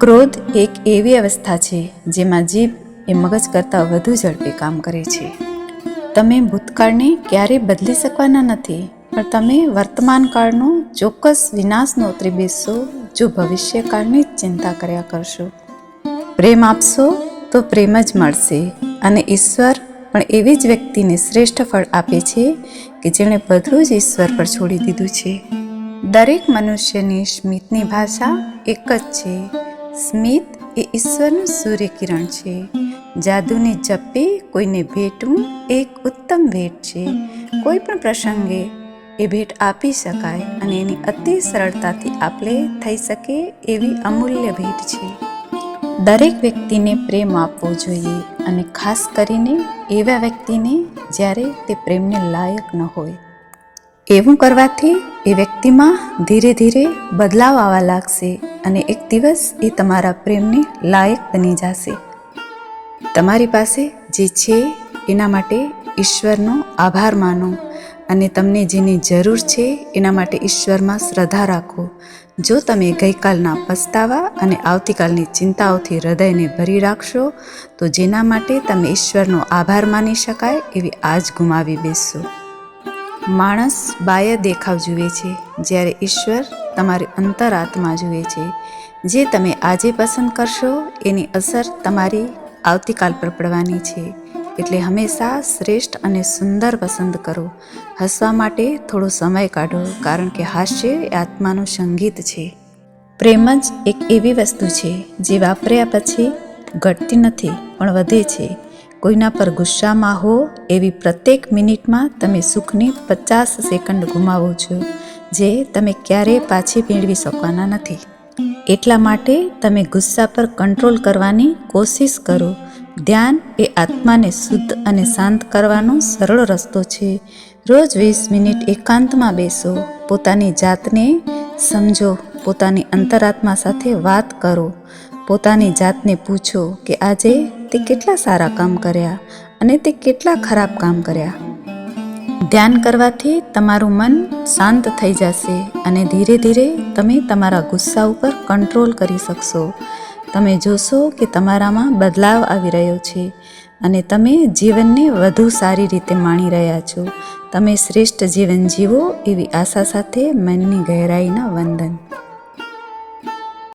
ક્રોધ એક એવી અવસ્થા છે જેમાં જીભ એ મગજ કરતાં વધુ ઝડપી કામ કરે છે. તમે ભૂતકાળને ક્યારેય બદલી શકવાના નથી, પણ તમે વર્તમાનકાળનો ચોક્કસ વિનાશનો ઉતરી બેસશો, જો ભવિષ્યકાળની જ ચિંતા કર્યા કરશો. પ્રેમ આપશો તો પ્રેમ જ મળશે અને ઈશ્વર પણ એવી જ વ્યક્તિને શ્રેષ્ઠ ફળ આપે છે કે જેણે બધું જ ઈશ્વર પર છોડી દીધું છે. દરેક મનુષ્યની સ્મિતની ભાષા એક જ છે. સ્મિત એ ઈશ્વરનું સૂર્યકિરણ છે. જાદુની જપે, કોઈને ભેટવું, એક ઉત્તમ ભેટ છે. કોઈ પણ પ્રસંગે એ ભેટ આપી શકાય અને એની અતિ સરળતાથી આપલે થઈ શકે એવી અમૂલ્ય ભેટ છે. દરેક વ્યક્તિને પ્રેમ આપવો જોઈએ અને ખાસ કરીને એવા વ્યક્તિને જ્યારે તે પ્રેમને લાયક ન હોય. એવું કરવાથી એ વ્યક્તિમાં ધીરે ધીરે બદલાવ આવવા લાગશે. અને એક દિવસ એ તમારા પ્રેમને લાયક બની જશે. તમારી પાસે જે છે, એના માટે ઈશ્વરનો આભાર માનો અને તમને જેની જરૂર છે, એના માટે ઈશ્વરમાં શ્રદ્ધા રાખો. જો તમે ગઈકાલના પસ્તાવા અને આવતીકાલની ચિંતાઓથી હૃદયને ભરી રાખશો, તો જેના માટે તમે ઈશ્વરનો આભાર માની શકાય એવી આજ ગુમાવી બેસશો માણસ બાહ્ય દેખાવ જુએ છે, જ્યારે ઈશ્વર તમારી અંતરાત્મા જુએ છે. જે તમે આજે પસંદ કરશો, એની અસર તમારી આવતીકાલ પર પડવાની છે. એટલે હંમેશા શ્રેષ્ઠ અને સુંદર પસંદ કરો. હસવા માટે થોડો સમય કાઢો, કારણ કે હાસ્ય એ આત્માનું સંગીત છે. પ્રેમ જ એક એવી વસ્તુ છે, જે વાપર્યા પછી ઘટતી નથી, પણ વધે છે. કોઈના પર ગુસ્સામાં હો એવી પ્રત્યેક મિનિટમાં તમે સુખની પચાસ સેકન્ડ ગુમાવો છો, જે તમે ક્યારેય પાછી મેળવી શકવાના નથી. એટલા માટે તમે ગુસ્સા પર કંટ્રોલ કરવાની કોશિશ કરો. ધ્યાન એ આત્માને શુદ્ધ અને શાંત કરવાનો સરળ રસ્તો છે. રોજ વીસ મિનિટ એકાંતમાં બેસો, પોતાની જાતને સમજો, પોતાની અંતરાત્મા સાથે વાત કરો. પોતાની જાતને પૂછો કે આજે તે કેટલા સારા કામ કર્યા અને તે કેટલા ખરાબ કામ કર્યા. ધ્યાન કરવાથી તમારું મન શાંત થઈ જશે અને ધીરે ધીરે તમે તમારા ગુસ્સા ઉપર કંટ્રોલ કરી શકશો. તમે જોશો કે તમારામાં બદલાવ આવી રહ્યો છે અને તમે જીવનને વધુ સારી રીતે માણી રહ્યા છો. તમે શ્રેષ્ઠ જીવન જીવો એવી આશા સાથે મનની ગહેરાઈના વંદન.